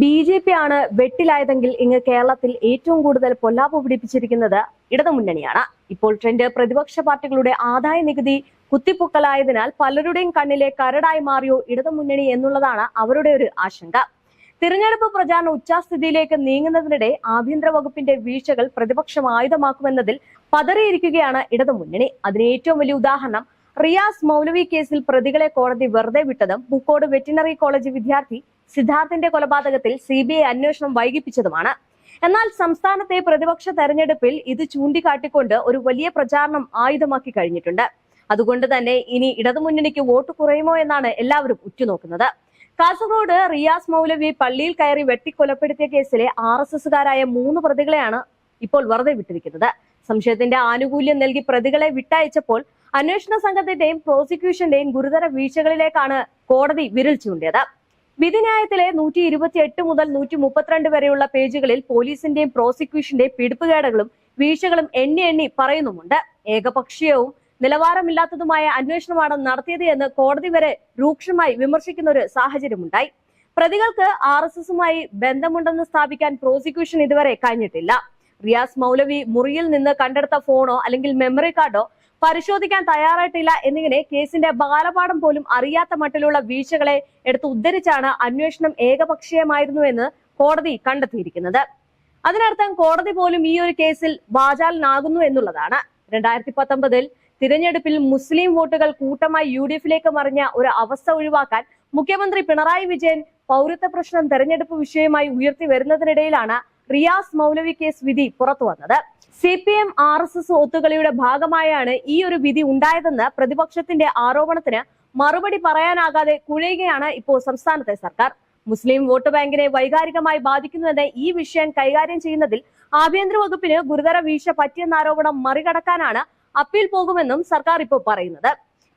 B J P ആണ് വെട്ടിലായതെങ്കിൽ ഇങ്ങ് കേരളത്തിൽ ഏറ്റവും കൂടുതൽ പൊല്ലാപ്പ് പിടിപ്പിച്ചിരിക്കുന്നത് ഇടതുമുന്നണിയാണ്. ഇപ്പോൾ ട്രെൻഡ് പ്രതിപക്ഷ പാർട്ടികളുടെ ആദായ നികുതി കുത്തിപ്പൊക്കലായതിനാൽ പലരുടെയും കണ്ണിലെ കരടായി മാറിയോ ഇടതുമുന്നണി എന്നുള്ളതാണ് അവരുടെ ഒരു ആശങ്ക. തിരഞ്ഞെടുപ്പ് പ്രചാരണം ഉച്ചാസ്ഥിതിയിലേക്ക് നീങ്ങുന്നതിനിടെ ആഭ്യന്തര വകുപ്പിന്റെ വീഴ്ചകൾ പ്രതിപക്ഷം ആയുധമാക്കുമെന്നതിൽ പതറിയിരിക്കുകയാണ് ഇടതുമുന്നണി. അതിന് ഏറ്റവും വലിയ ഉദാഹരണം റിയാസ് മൗലവി കേസിൽ പ്രതികളെ കോടതി വെറുതെ വിട്ടതും പൂക്കോട് വെറ്റിനറി കോളേജ് വിദ്യാർത്ഥി സിദ്ധാർത്ഥിന്റെ കൊലപാതകത്തിൽ സി ബി ഐ അന്വേഷണം വൈകിപ്പിച്ചതുമാണ്. എന്നാൽ സംസ്ഥാനത്തെ പ്രതിപക്ഷ തെരഞ്ഞെടുപ്പിൽ ഇത് ചൂണ്ടിക്കാട്ടിക്കൊണ്ട് ഒരു വലിയ പ്രചാരണം ആയുധമാക്കി കഴിഞ്ഞിട്ടുണ്ട്. അതുകൊണ്ട് തന്നെ ഇനി ഇടതുമുന്നണിക്ക് വോട്ട് കുറയുമോ എന്നാണ് എല്ലാവരും ഉറ്റുനോക്കുന്നത്. കാസർഗോഡ് റിയാസ് മൗലവി പള്ളിയിൽ കയറി വെട്ടിക്കൊലപ്പെടുത്തിയ കേസിലെ ആർ എസ് എസുകാരായ മൂന്ന് പ്രതികളെയാണ് ഇപ്പോൾ വെറുതെ വിട്ടിരിക്കുന്നത്. സംശയത്തിന്റെ ആനുകൂല്യം നൽകി പ്രതികളെ വിട്ടയച്ചപ്പോൾ അന്വേഷണ സംഘത്തിന്റെയും പ്രോസിക്യൂഷന്റെയും ഗുരുതര വീഴ്ചകളിലേക്കാണ് കോടതി വിരൽ ചൂണ്ടിയത്. വിധിന്യായത്തിലെ നൂറ്റി ഇരുപത്തി എട്ട് മുതൽ നൂറ്റി മുപ്പത്തിരണ്ട് വരെയുള്ള പേജുകളിൽ പോലീസിന്റെയും പ്രോസിക്യൂഷന്റെയും പിടിപ്പുകേടുകളും വീഴ്ചകളും എണ്ണി എണ്ണി പറയുന്നുമുണ്ട്. ഏകപക്ഷീയവും നിലവാരമില്ലാത്തതുമായ അന്വേഷണമാണ് നടത്തിയത് എന്ന് കോടതി വരെ രൂക്ഷമായി വിമർശിക്കുന്ന ഒരു സാഹചര്യമുണ്ടായി. പ്രതികൾക്ക് ആർ എസ് എസുമായി ബന്ധമുണ്ടെന്ന് സ്ഥാപിക്കാൻ പ്രോസിക്യൂഷൻ ഇതുവരെ കഴിഞ്ഞിട്ടില്ല. റിയാസ് മൗലവി മുറിയിൽ നിന്ന് കണ്ടെടുത്ത ഫോണോ അല്ലെങ്കിൽ മെമ്മറി കാർഡോ പരിശോധിക്കാൻ തയ്യാറായിട്ടില്ല എന്നിങ്ങനെ കേസിന്റെ ബാലപാഠം പോലും അറിയാത്ത മട്ടിലുള്ള വീഴ്ചകളെ എടുത്ത് ഉദ്ധരിച്ചാണ് അന്വേഷണം ഏകപക്ഷീയമായിരുന്നു എന്ന് കോടതി കണ്ടെത്തിയിരിക്കുന്നത്. അതിനർത്ഥം കോടതി പോലും ഈ ഒരു കേസിൽ വാചാലനാകുന്നു എന്നുള്ളതാണ്. രണ്ടായിരത്തി പത്തൊമ്പതിൽ തിരഞ്ഞെടുപ്പിൽ മുസ്ലിം വോട്ടുകൾ കൂട്ടമായി യു ഡി എഫിലേക്ക് മറിഞ്ഞ ഒരു അവസ്ഥ ഒഴിവാക്കാൻ മുഖ്യമന്ത്രി പിണറായി വിജയൻ പൗരത്വ പ്രശ്നം തെരഞ്ഞെടുപ്പ് വിഷയമായി ഉയർത്തി വരുന്നതിനിടയിലാണ് റിയാസ് മൗലവി കേസ് വിധി പുറത്തു വന്നത്. C P M R S S ഒത്തുകളിയുടെ ഭാഗമായാണ് ഈ ഒരു വിധി ഉണ്ടായതെന്ന് പ്രതിപക്ഷത്തിന്റെ ആരോപണത്തിന് മറുപടി പറയാനാകാതെ കുഴയുകയാണ് ഇപ്പോൾ സംസ്ഥാനത്തെ സർക്കാർ. മുസ്ലിം വോട്ട് ബാങ്കിനെ വൈകാരികമായി ബാധിക്കുന്നുവെന്ന് ഈ വിഷയം കൈകാര്യം ചെയ്യുന്നതിൽ ആഭ്യന്തര വകുപ്പിന് ഗുരുതര വീഴ്ച പറ്റിയെന്ന ആരോപണം മറികടക്കാനാണ് അപ്പീൽ പോകുമെന്നും സർക്കാർ ഇപ്പോൾ പറയുന്നത്.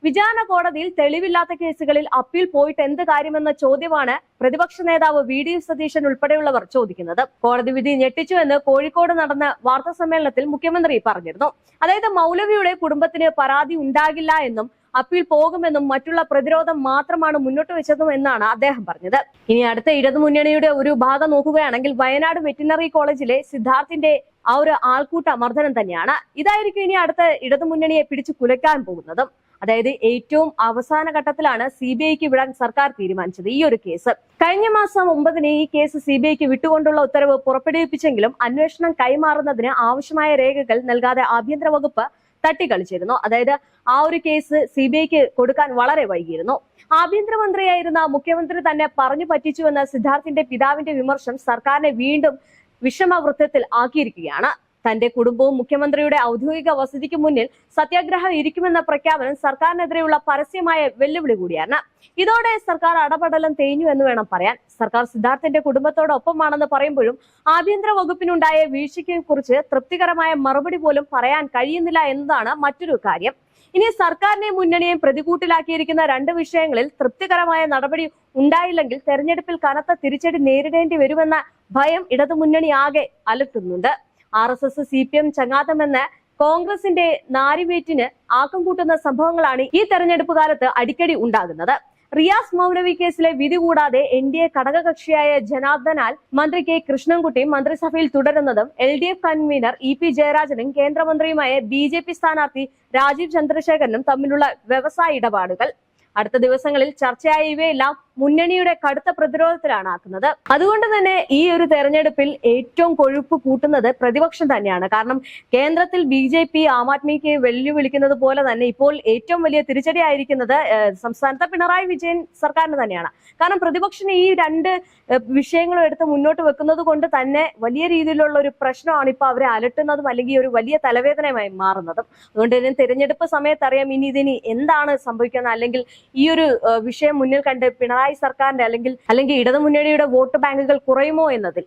വിചാരണ കോടതിയിൽ തെളിവില്ലാത്ത കേസുകളിൽ അപ്പീൽ പോയിട്ട് എന്ത് കാര്യമെന്ന ചോദ്യമാണ് പ്രതിപക്ഷ നേതാവ് വി ഡി സതീശൻ ഉൾപ്പെടെയുള്ളവർ ചോദിക്കുന്നത്. കോടതി വിധി ഞെട്ടിച്ചുവെന്ന് കോഴിക്കോട് നടന്ന വാർത്താ സമ്മേളനത്തിൽ മുഖ്യമന്ത്രി പറഞ്ഞിരുന്നു. അതായത് മൗലവിയുടെ കുടുംബത്തിന് പരാതി ഉണ്ടാകില്ല എന്നും അപ്പീൽ പോകുമെന്നും മറ്റുള്ള പ്രതിരോധം മാത്രമാണ് മുന്നോട്ട് വെച്ചതും എന്നാണ് അദ്ദേഹം പറഞ്ഞത്. ഇനി അടുത്ത ഇടതുമുന്നണിയുടെ ഒരു ഭാഗം നോക്കുകയാണെങ്കിൽ വയനാട് വെറ്റിനറി കോളേജിലെ സിദ്ധാർത്ഥിന്റെ ആ ഒരു ആൾക്കൂട്ട മർദ്ദനം തന്നെയാണ്. ഇതായിരിക്കും ഇനി അടുത്ത ഇടതുമുന്നണിയെ പിടിച്ചു കുലയ്ക്കാൻ പോകുന്നതും. അതായത് ഏറ്റവും അവസാന ഘട്ടത്തിലാണ് സി ബി ഐക്ക് വിടാൻ സർക്കാർ തീരുമാനിച്ചത് ഈ ഒരു കേസ്. കഴിഞ്ഞ മാസം ഒമ്പതിന് ഈ കേസ് സി ബി ഐക്ക് വിട്ടുകൊണ്ടുള്ള ഉത്തരവ് പുറപ്പെടുവിപ്പിച്ചെങ്കിലും അന്വേഷണം കൈമാറുന്നതിന് ആവശ്യമായ രേഖകൾ നൽകാതെ ആഭ്യന്തര വകുപ്പ് തട്ടിക്കളിച്ചിരുന്നു. അതായത് ആ ഒരു കേസ് സി ബി ഐക്ക് കൊടുക്കാൻ വളരെ വൈകിയിരുന്നു. ആഭ്യന്തരമന്ത്രിയായിരുന്ന മുഖ്യമന്ത്രി തന്നെ പറഞ്ഞു പറ്റിച്ചുവെന്ന സിദ്ധാർത്ഥിന്റെ പിതാവിന്റെ വിമർശം സർക്കാരിനെ വീണ്ടും വിഷമവൃത്തത്തിൽ ആക്കിയിരിക്കുകയാണ്. തന്റെ കുടുംബവും മുഖ്യമന്ത്രിയുടെ ഔദ്യോഗിക വസതിക്ക് മുന്നിൽ സത്യാഗ്രഹം ഇരിക്കുമെന്ന പ്രഖ്യാപനം സർക്കാരിനെതിരെയുള്ള പരസ്യമായ വെല്ലുവിളി കൂടിയാണ്. ഇതോടെ സർക്കാർ അടപടലം തേഞ്ഞു എന്ന് വേണം പറയാൻ. സർക്കാർ സിദ്ധാർത്ഥിന്റെ കുടുംബത്തോടൊപ്പമാണെന്ന് പറയുമ്പോഴും ആഭ്യന്തര വകുപ്പിനുണ്ടായ വീഴ്ചയ്ക്ക് കുറിച്ച് തൃപ്തികരമായ മറുപടി പോലും പറയാൻ കഴിയുന്നില്ല എന്നതാണ് മറ്റൊരു കാര്യം. ഇനി സർക്കാരിനെ മുന്നണിയെയും പ്രതികൂട്ടിലാക്കിയിരിക്കുന്ന രണ്ട് വിഷയങ്ങളിൽ തൃപ്തികരമായ നടപടി ഉണ്ടായില്ലെങ്കിൽ തെരഞ്ഞെടുപ്പിൽ കനത്ത തിരിച്ചടി നേരിടേണ്ടി വരുമെന്ന ഭയം ഇടതുമുന്നണി ആകെ അലട്ടുന്നുണ്ട്. R S S C P M ചങ്ങാതമെന്ന് കോൺഗ്രസിന്റെ നാരിവേറ്റിന് ആക്കം കൂട്ടുന്ന സംഭവങ്ങളാണ് ഈ തെരഞ്ഞെടുപ്പ് കാലത്ത് അടിക്കടി ഉണ്ടാകുന്നത്. റിയാസ് മൗലവി കേസിലെ വിധി കൂടാതെ എൻ ഡി എ ഘടകകക്ഷിയായ ജനാർദ്ദനാൽ മന്ത്രി കെ കൃഷ്ണൻകുട്ടി മന്ത്രിസഭയിൽ തുടരുന്നതും L D F convener E P ജയരാജനും കേന്ദ്രമന്ത്രിയുമായ ബി ജെ പി സ്ഥാനാർത്ഥി രാജീവ് ചന്ദ്രശേഖരനും തമ്മിലുള്ള വ്യവസായ ഇടപാടുകൾ. അടുത്ത ദിവസങ്ങളിൽ ചർച്ചയായ ഇവയെല്ലാം മുന്നണിയുടെ കടുത്ത പ്രതിരോധത്തിലാണ് ആക്കുന്നത് അതുകൊണ്ട് തന്നെ ഈ ഒരു തെരഞ്ഞെടുപ്പിൽ ഏറ്റവും കൊഴുപ്പ് കൂട്ടുന്നത് പ്രതിപക്ഷം തന്നെയാണ്. കാരണം കേന്ദ്രത്തിൽ ബി ജെ പി ആം ആദ്മിക്ക് വെല്ലുവിളിക്കുന്നത് പോലെ തന്നെ ഇപ്പോൾ ഏറ്റവും വലിയ തിരിച്ചടി ആയിരിക്കുന്നത് സംസ്ഥാനത്തെ പിണറായി വിജയൻ സർക്കാരിന് തന്നെയാണ്. കാരണം പ്രതിപക്ഷം ഈ രണ്ട് വിഷയങ്ങളും എടുത്ത് മുന്നോട്ട് വെക്കുന്നത് കൊണ്ട് തന്നെ വലിയ രീതിയിലുള്ള ഒരു പ്രശ്നമാണ് ഇപ്പൊ അവരെ അലട്ടുന്നതും അല്ലെങ്കിൽ ഒരു വലിയ തലവേദനയുമായി മാറുന്നതും. അതുകൊണ്ട് തന്നെ തിരഞ്ഞെടുപ്പ് സമയത്ത് അറിയാം ഇനി ഇതിനി എന്താണ് സംഭവിക്കുന്നത് അല്ലെങ്കിൽ ഈ ഒരു വിഷയം മുന്നിൽ കണ്ട് പിണറായി സർക്കാരിന്റെ അല്ലെങ്കിൽ അല്ലെങ്കിൽ ഇടതുമുന്നണിയുടെ വോട്ട് ബാങ്കുകൾ കുറയുമോ എന്നതിൽ?